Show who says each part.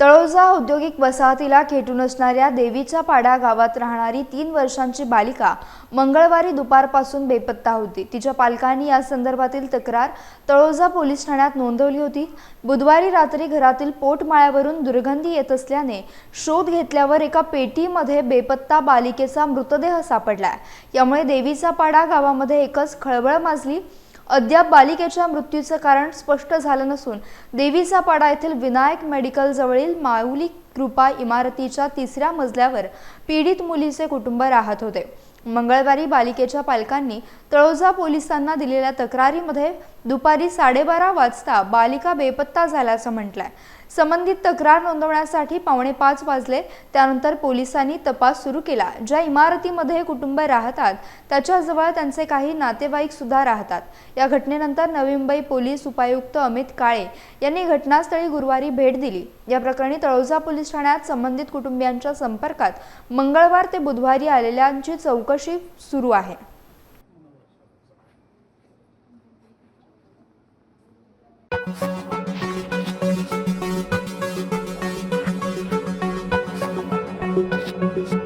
Speaker 1: तळोजा औद्योगिक वसाहतीला खेटून असणाऱ्या देवीच्या पाडा गावात राहणारी तीन वर्षांची बालिका मंगळवारी दुपारपासून बेपत्ता होती. तिच्या पालकांनी या संदर्भातील तक्रार तळोजा पोलीस ठाण्यात नोंदवली होती. बुधवारी रात्री घरातील पोटमाळ्यावरून दुर्गंधी येत असल्याने शोध घेतल्यावर एका पेटीमध्ये बेपत्ता बालिकेचा मृतदेह सापडला. यामुळे देवीचा पाडा गावामध्ये एकच खळबळ माजली. अद्याप बालिकेच्या मृत्यूचं कारण स्पष्ट झालं नसून देवीचा पाडा येथील विनायक मेडिकल जवळील माऊली कृपा इमारतीच्या तिसऱ्या मजल्यावर पीडित मुलीचे कुटुंब राहत होते. मंगळवारी बालिकेच्या पालकांनी तळोजा पोलिसांना दिलेल्या तक्रारीमध्ये दुपारी साडेबारा वाजता बालिका बेपत्ता झाल्याचं म्हटलंय. संबंधित तक्रार नोंदवण्यासाठी पावणे पाच वाजले त्यानंतर पोलिसांनी तपास सुरू केला. ज्या इमारतीमध्ये हे कुटुंब राहतात त्याच्याजवळ त्यांचे काही नातेवाईक सुद्धा राहतात. या घटनेनंतर नवी मुंबई पोलीस उपायुक्त अमित काळे यांनी घटनास्थळी गुरुवारी भेट दिली. या प्रकरणी तळोजा पोलीस ठाण्यात संबंधित कुटुंबियांच्या संपर्कात मंगळवार ते बुधवारी आलेल्यांची चौकशी चौकशी सुरू आहे Thank you.